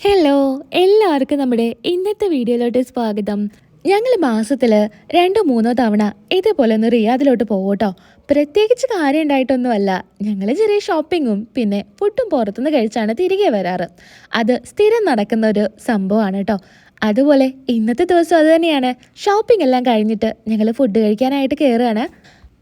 Hello എല്ലാവർക്കും നമ്മുടെ ഇന്നത്തെ വീഡിയോയിലോട്ട് സ്വാഗതം. ഞങ്ങൾ മാസത്തിൽ രണ്ടോ മൂന്നോ തവണ ഇതേപോലെ ഒന്ന് റിയാദിലോട്ട് പോകട്ടോ പ്രത്യേകിച്ച് കാര്യം ഉണ്ടായിട്ടൊന്നുമല്ല. ഞങ്ങൾ ചെറിയ ഷോപ്പിങ്ങും പിന്നെ ഫുഡും പുറത്തുനിന്ന് കഴിച്ചാണ് തിരികെ വരാറ്. അത് സ്ഥിരം നടക്കുന്ന ഒരു സംഭവമാണ് കേട്ടോ. അതുപോലെ ഇന്നത്തെ ദിവസം അത് തന്നെയാണ്. ഷോപ്പിംഗ് എല്ലാം കഴിഞ്ഞിട്ട് ഞങ്ങൾ ഫുഡ് കഴിക്കാനായിട്ട് കയറുകയാണ്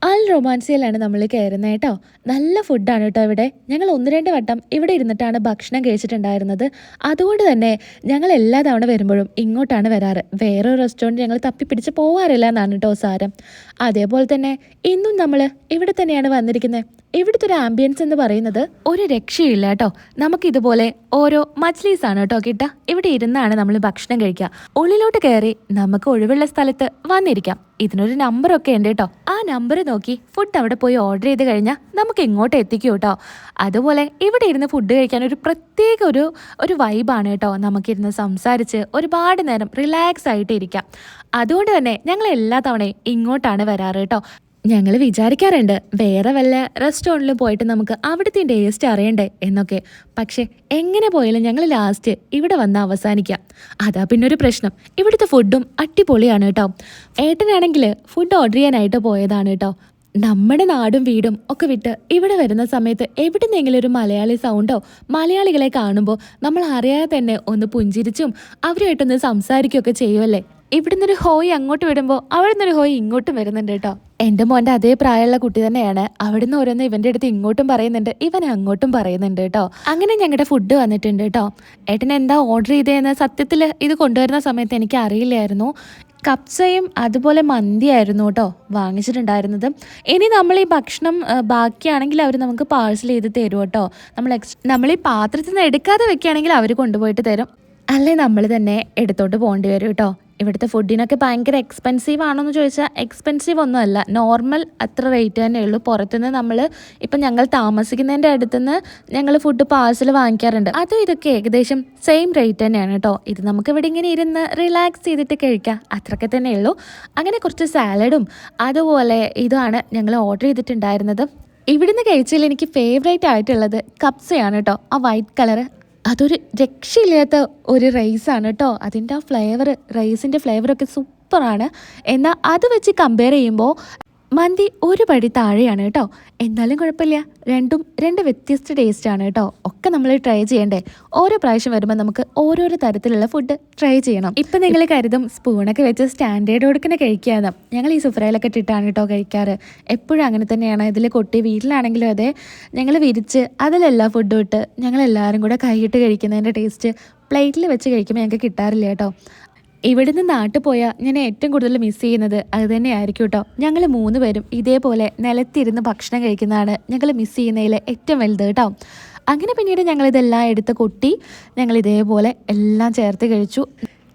അൽ റൊമാൻസിയിലാണ് നമ്മൾ കയറുന്നത് കേട്ടോ. നല്ല ഫുഡാണ് കേട്ടോ ഇവിടെ. ഞങ്ങൾ ഒന്ന് രണ്ട് വട്ടം ഇവിടെ ഇരുന്നിട്ടാണ് ഭക്ഷണം കഴിച്ചിട്ടുണ്ടായിരുന്നത്. അതുകൊണ്ട് തന്നെ ഞങ്ങൾ എല്ലാ തവണ വരുമ്പോഴും ഇങ്ങോട്ടാണ് വരാറ്. വേറൊരു റെസ്റ്റോറന്റ് ഞങ്ങൾ തപ്പിപ്പിടിച്ച് പോവാറില്ല എന്നാണ് കേട്ടോ സാരം. അതേപോലെ തന്നെ ഇന്നും നമ്മൾ ഇവിടെ തന്നെയാണ് വന്നിരിക്കുന്നത്. ഇവിടുത്തെ ഒരു ആംബിയൻസ് എന്ന് പറയുന്നത് ഒരു രക്ഷയില്ല കേട്ടോ നമുക്കിതുപോലെ ഓരോ മജ്ലീസ് ആണ് കേട്ടോ കിട്ടുക. ഇവിടെ ഇരുന്നാണ് നമ്മൾ ഭക്ഷണം കഴിക്കുക. ഉള്ളിലോട്ട് കയറി നമുക്ക് ഒഴിവുള്ള സ്ഥലത്ത് വന്നിരിക്കാം. ഇതിനൊരു നമ്പറൊക്കെ ഉണ്ട് കേട്ടോ ആ നമ്പർ നോക്കി ഫുഡ് അവിടെ പോയി ഓർഡർ ചെയ്ത് കഴിഞ്ഞാൽ നമുക്ക് ഇങ്ങോട്ട് എത്തിക്കും കേട്ടോ അതുപോലെ ഇവിടെ ഇരുന്ന് ഫുഡ് കഴിക്കാൻ ഒരു പ്രത്യേക ഒരു ഒരു വൈബാണ് കേട്ടോ നമുക്കിരുന്ന് സംസാരിച്ച് ഒരുപാട് നേരം റിലാക്സ് ആയിട്ട് ഇരിക്കാം. അതുകൊണ്ട് തന്നെ ഞങ്ങൾ എല്ലാ തവണയും ഇങ്ങോട്ടാണ് വരാറ് കേട്ടോ ഞങ്ങൾ വിചാരിക്കാറുണ്ട് വേറെ വല്ല റെസ്റ്റോറന്റിലും പോയിട്ട് നമുക്ക് അവിടുത്തെ ടേസ്റ്റ് അറിയണ്ടേ എന്നൊക്കെ. പക്ഷേ എങ്ങനെ പോയാലും ഞങ്ങൾ ലാസ്റ്റ് ഇവിടെ വന്ന് അവസാനിക്കാം. അതാ പിന്നെ ഒരു പ്രശ്നം. ഇവിടുത്തെ ഫുഡും അടിപൊളിയാണ് കേട്ടോ. ഏട്ടനാണെങ്കിൽ ഫുഡ് ഓർഡർ ചെയ്യാനായിട്ട് പോയതാണ് കേട്ടോ. നമ്മുടെ നാടും വീടും ഒക്കെ വിട്ട് ഇവിടെ വരുന്ന സമയത്ത് എവിടുന്നെങ്കിലും ഒരു മലയാളി സൗണ്ടോ മലയാളികളെ കാണുമ്പോൾ നമ്മൾ അറിയാതെ തന്നെ ഒന്ന് പുഞ്ചിരിച്ചും അവരുമായിട്ടൊന്ന് സംസാരിക്കുകയൊക്കെ ചെയ്യുമല്ലേ ഇവിടുന്ന് ഒരു ഹോയ് അങ്ങോട്ട് വിടുമ്പോൾ അവിടുന്ന് ഒരു ഹോയ് ഇങ്ങോട്ടും വരുന്നുണ്ട് കേട്ടോ. എന്റെ മോന്റെ അതേ പ്രായമുള്ള കുട്ടി തന്നെയാണ്. അവിടുന്ന് ഓരോന്ന് ഇവന്റെ അടുത്ത് ഇങ്ങോട്ടും പറയുന്നുണ്ട്. ഇവൻ അങ്ങോട്ടും പറയുന്നുണ്ട് കേട്ടോ. അങ്ങനെ ഞങ്ങളുടെ ഫുഡ് വന്നിട്ടുണ്ട് കേട്ടോ. ഏട്ടൻ എന്താ ഓർഡർ ചെയ്തതെന്ന് സത്യത്തിൽ ഇത് കൊണ്ടുവരുന്ന സമയത്ത് എനിക്ക് അറിയില്ലായിരുന്നു. കപ്സയും അതുപോലെ മന്തിയായിരുന്നു കേട്ടോ വാങ്ങിച്ചിട്ടുണ്ടായിരുന്നത്. ഇനി നമ്മൾ ഈ ഭക്ഷണം ബാക്കിയാണെങ്കിൽ അവർ നമുക്ക് പാഴ്സൽ ചെയ്ത് തരും കേട്ടോ. നമ്മൾ എക്സ് നമ്മൾ ഈ പാത്രത്തിൽ നിന്ന് എടുക്കാതെ വെക്കുകയാണെങ്കിൽ അവർ കൊണ്ടുപോയിട്ട് തരും. അല്ലെ നമ്മൾ തന്നെ എടുത്തോട്ട് പോകേണ്ടി വരും കേട്ടോ. ഇവിടുത്തെ ഫുഡിനൊക്കെ ഭയങ്കര എക്സ്പെൻസീവ് ആണോ എന്ന് ചോദിച്ചാൽ എക്സ്പെൻസീവ് ഒന്നുമല്ല. നോർമൽ അത്ര റേറ്റ് തന്നെ ഉള്ളൂ. പുറത്തുനിന്ന് നമ്മൾ ഇപ്പം ഞങ്ങൾ താമസിക്കുന്നതിന്റെ അടുത്തുനിന്ന് ഞങ്ങൾ ഫുഡ് പാഴ്സൽ വാങ്ങിക്കാറുണ്ട്. അതും ഇതൊക്കെ ഏകദേശം സെയിം റേറ്റ് തന്നെയാണ് കേട്ടോ ഇത് നമുക്ക് ഇവിടെ ഇങ്ങനെ ഇരുന്ന് റിലാക്സ് ചെയ്തിട്ട് കഴിക്കാം. അത്രയൊക്കെ തന്നെ ഉള്ളൂ. അങ്ങനെ കുറച്ച് സാലഡും അതുപോലെ ഇതാണ് ഞങ്ങൾ ഓർഡർ ചെയ്തിട്ടുണ്ടായിരുന്നത്. ഇവിടുന്ന് കഴിച്ചതിൽ എനിക്ക് ഫേവറേറ്റ് ആയിട്ടുള്ളത് കപ്സയാണ് കേട്ടോ ആ വൈറ്റ് കളറ് അതൊരു രക്ഷയില്ലാത്ത ഒരു റൈസാണ് കേട്ടോ അതിന്റെ ആ ഫ്ലേവർ റൈസിന്റെ ഫ്ലേവറൊക്കെ സൂപ്പറാണ് എന്നാൽ അത് വെച്ച് കമ്പയർ ചെയ്യുമ്പോൾ മന്തി ഒരു പടി താഴെയാണ് കേട്ടോ. എന്നാലും കുഴപ്പമില്ല. രണ്ടും രണ്ട് വ്യത്യസ്ത ടേസ്റ്റാണ് കേട്ടോ. ഒക്കെ നമ്മൾ ട്രൈ ചെയ്യണ്ടേ. ഓരോ പ്രാവശ്യം വരുമ്പോൾ നമുക്ക് ഓരോരോ തരത്തിലുള്ള ഫുഡ് ട്രൈ ചെയ്യണം. ഇപ്പം നിങ്ങൾ കരുതും സ്പൂണൊക്കെ വെച്ച് സ്റ്റാൻഡേർഡ് കൊടുക്കുന്ന കഴിക്കാന്ന്. ഞങ്ങൾ ഈ സുഫ്രയിലൊക്കെ ഇട്ടിട്ടാണ് കേട്ടോ കഴിക്കാറ്. എപ്പോഴും അങ്ങനെ തന്നെയാണ്. ഇതിൽ കൊട്ടി വീട്ടിലാണെങ്കിലും അതെ. ഞങ്ങൾ വിരിച്ച് അതിലെല്ലാ ഫുഡും ഇട്ട് ഞങ്ങൾ എല്ലാവരും കൂടെ കൈയിട്ട് കഴിക്കുന്നതിന്റെ ടേസ്റ്റ് പ്ലേറ്റിൽ വെച്ച് കഴിക്കുമ്പോൾ ഞങ്ങൾക്ക് കിട്ടാറില്ല കേട്ടോ. ഇവിടുന്ന് നാട്ടിൽ പോയാൽ ഞാൻ ഏറ്റവും കൂടുതൽ മിസ് ചെയ്യുന്നത് അത് തന്നെയായിരിക്കും കേട്ടോ ഞങ്ങൾ മൂന്ന് പേരും ഇതേപോലെ നിലത്തിരുന്ന് ഭക്ഷണം കഴിക്കുന്നതാണ് ഞങ്ങൾ മിസ് ചെയ്യുന്നതിൽ ഏറ്റവും വലുത് കേട്ടോ അങ്ങനെ പിന്നീട് ഞങ്ങളിതെല്ലാം എടുത്ത് കൊട്ടി ഞങ്ങൾ ഇതേപോലെ എല്ലാം ചേർത്ത് കഴിച്ചു.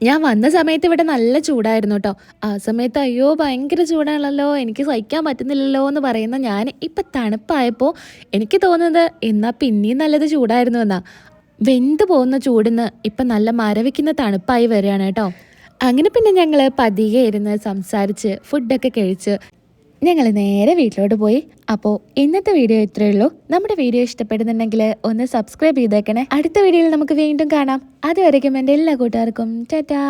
ഞാൻ വന്ന സമയത്ത് ഇവിടെ നല്ല ചൂടായിരുന്നു കേട്ടോ ആ സമയത്ത് അയ്യോ ഭയങ്കര ചൂടാണല്ലോ എനിക്ക് സഹിക്കാൻ പറ്റുന്നില്ലല്ലോ എന്ന് പറയുന്ന ഞാൻ ഇപ്പം തണുപ്പായപ്പോൾ എനിക്ക് തോന്നുന്നത് എന്നാൽ പിന്നെയും നല്ലത് ചൂടായിരുന്നു എന്നാ. വെന്ത് പോകുന്ന ചൂടിന്ന് ഇപ്പം നല്ല മരവിക്കുന്ന തണുപ്പായി വരികയാണ് കേട്ടോ അങ്ങനെ പിന്നെ ഞങ്ങൾ പതിയെ ഇരുന്ന് സംസാരിച്ച് ഫുഡൊക്കെ കഴിച്ച് ഞങ്ങൾ നേരെ വീട്ടിലോട്ട് പോയി. അപ്പോൾ ഇന്നത്തെ വീഡിയോ ഇത്രയേ ഉള്ളൂ. നമ്മുടെ വീഡിയോ ഇഷ്ടപ്പെടുന്നുണ്ടെങ്കിൽ ഒന്ന് സബ്സ്ക്രൈബ് ചെയ്തേക്കണേ. അടുത്ത വീഡിയോയിൽ നമുക്ക് വീണ്ടും കാണാം. അതുവരയ്ക്കും എന്റെ എല്ലാ കൂട്ടുകാർക്കും. ടാറ്റാ.